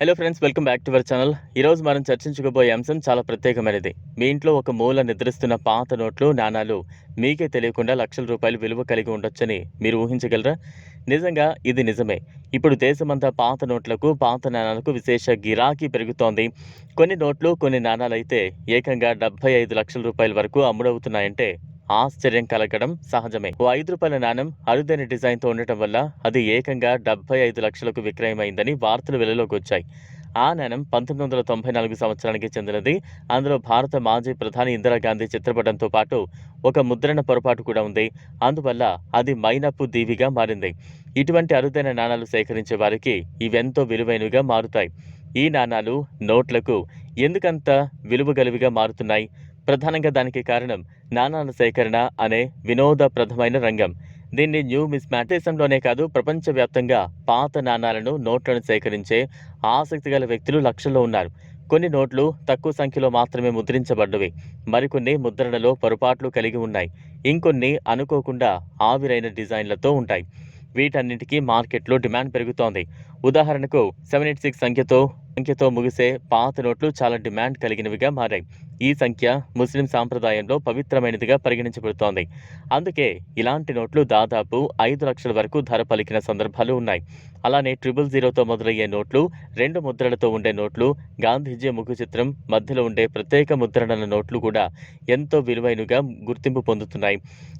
Hello friends welcome back to our channel ఈరోజు మనం చర్చించుకోబోయే అంశం చాలా ప్రత్యేకమైనది. మీ ఇంట్లో ఒక మూల నిద్రిస్తున్న పాత నోట్లు నాణాలు మీకే తెలియకుండా లక్షల రూపాయలు విలువ కలిగి ఉండొచ్చని మీరు ఊహించగలరా? నిజంగా ఇది నిజమే. ఇప్పుడు దేశమంతా పాత నోట్లకు పాత నాణాలకు విశేష గిరాకీ పెరుగుతోంది. కొన్ని నోట్లు కొన్ని నాణాలు అయితే ఏకంగా డెబ్బై ఐదు లక్షల రూపాయల వరకు అమ్ముడవుతున్నాయంటే ఆశ్చర్యం కలగడం సహజమే. ఓ ఐదు రూపాయల నాణం అరుదైన డిజైన్తో ఉండటం వల్ల అది ఏకంగా డెబ్బై ఐదు లక్షలకు విక్రయమైందని వార్తలు వెలుగులోకి వచ్చాయి ఆ నాణం పంతొమ్మిది వందల తొంభై నాలుగు సంవత్సరానికి చెందినది. అందులో భారత మాజీ ప్రధాని ఇందిరాగాంధీ చిత్రపటంతో పాటు ఒక ముద్రణ పొరపాటు కూడా ఉంది. అందువల్ల అది మైనపు దీవిగా మారింది. ఇటువంటి అరుదైన నాణాలు సేకరించే వారికి ఇవెంతో విలువైనవిగా మారుతాయి. ఈ నాణాలు నోట్లకు ఎందుకంత విలువగలివిగా మారుతున్నాయి? ప్రధానంగా దానికి కారణం నాణాల సేకరణ అనే వినోదప్రదమైన రంగం. దీన్ని న్యూ మిస్ దేశంలోనే కాదు ప్రపంచవ్యాప్తంగా పాత నాణాలను నోట్లను సేకరించే ఆసక్తి గల వ్యక్తులు లక్షల్లో ఉన్నారు. కొన్ని నోట్లు తక్కువ సంఖ్యలో మాత్రమే ముద్రించబడ్డవి. మరికొన్ని ముద్రణలో పొరపాట్లు కలిగి ఉన్నాయి. ఇంకొన్ని అనుకోకుండా ఆవిరైన డిజైన్లతో ఉంటాయి. వీటన్నిటికీ మార్కెట్లో డిమాండ్ పెరుగుతోంది. ఉదాహరణకు సెవెన్ ఎయిట్ సిక్స్ సంఖ్యతో సంఖ్యతో ముగిసే పాత నోట్లు చాలా డిమాండ్ కలిగినవిగా మారాయి. ఈ సంఖ్య ముస్లిం సాంప్రదాయంలో పవిత్రమైనదిగా పరిగణించబడుతోంది. అందుకే ఇలాంటి నోట్లు దాదాపు ఐదు లక్షల వరకు ధర పలికిన సందర్భాలు ఉన్నాయి. అలానే ట్రిపుల్ జీరోతో మొదలయ్యే నోట్లు రెండు ముద్రలతో ఉండే నోట్లు గాంధీజీ ముఖ చిత్రం మధ్యలో ఉండే ప్రత్యేక ముద్రణల నోట్లు కూడా ఎంతో విలువైనగా గుర్తింపు పొందుతున్నాయి.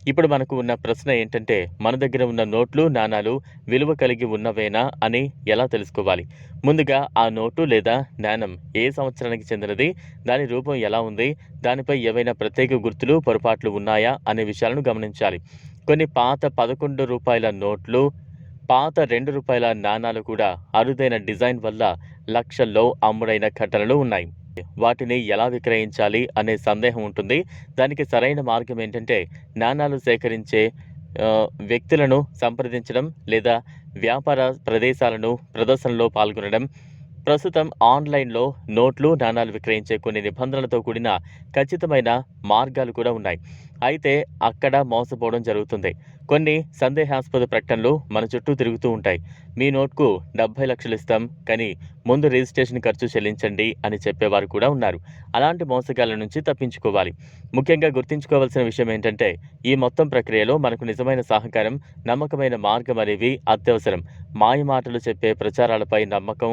ఇప్పుడు మనకు ఉన్న ప్రశ్న ఏంటంటే మన దగ్గర ఉన్న నోట్లు నాణాలు విలువ కలిగి ఉన్నవేనా అని ఎలా తెలుసుకోవాలి? ముందుగా ఆ నోటు లేదా నాణం ఏ సంవత్సరానికి చెందినది? దాని రూపం ఎలా ఉంది? దానిపై ఏవైనా ప్రత్యేక గుర్తులు పొరపాట్లు ఉన్నాయా? అనే విషయాలను గమనించాలి. కొన్ని పాత పదకొండు రూపాయల నోట్లు పాత రెండు రూపాయల నాణాలు కూడా అరుదైన డిజైన్ వల్ల లక్షల్లో అమ్ముడైన ఘటనలు ఉన్నాయి. వాటిని ఎలా విక్రయించాలి అనే సందేహం ఉంటుంది. దానికి సరైన మార్గం ఏంటంటే నాణాలు సేకరించే వ్యక్తులను సంప్రదించడం లేదా వ్యాపార ప్రదేశాలను ప్రదర్శనలో పాల్గొనడం ప్రస్తుతం ఆన్లైన్లో నోట్లు నాణాలు విక్రయించే కొన్ని నిబంధనలతో కూడిన ఖచ్చితమైన మార్గాలు కూడా ఉన్నాయి. అయితే అక్కడ మోసపోవడం జరుగుతుంది. కొన్ని సందేహాస్పద ప్రకటనలు మన చుట్టూ తిరుగుతూ ఉంటాయి. మీ నోట్కు డెబ్బై లక్షలు ఇస్తాం కానీ ముందు రిజిస్ట్రేషన్ ఖర్చు చెల్లించండి అని చెప్పేవారు కూడా ఉన్నారు. అలాంటి మోసగాల నుంచి తప్పించుకోవాలి. ముఖ్యంగా గుర్తుంచుకోవాల్సిన విషయం ఏంటంటే ఈ మొత్తం ప్రక్రియలో మనకు నిజమైన సహకారం నమ్మకమైన మార్గం అనేవి అత్యవసరం. మాయ మాటలు చెప్పే ప్రచారాలపై నమ్మకం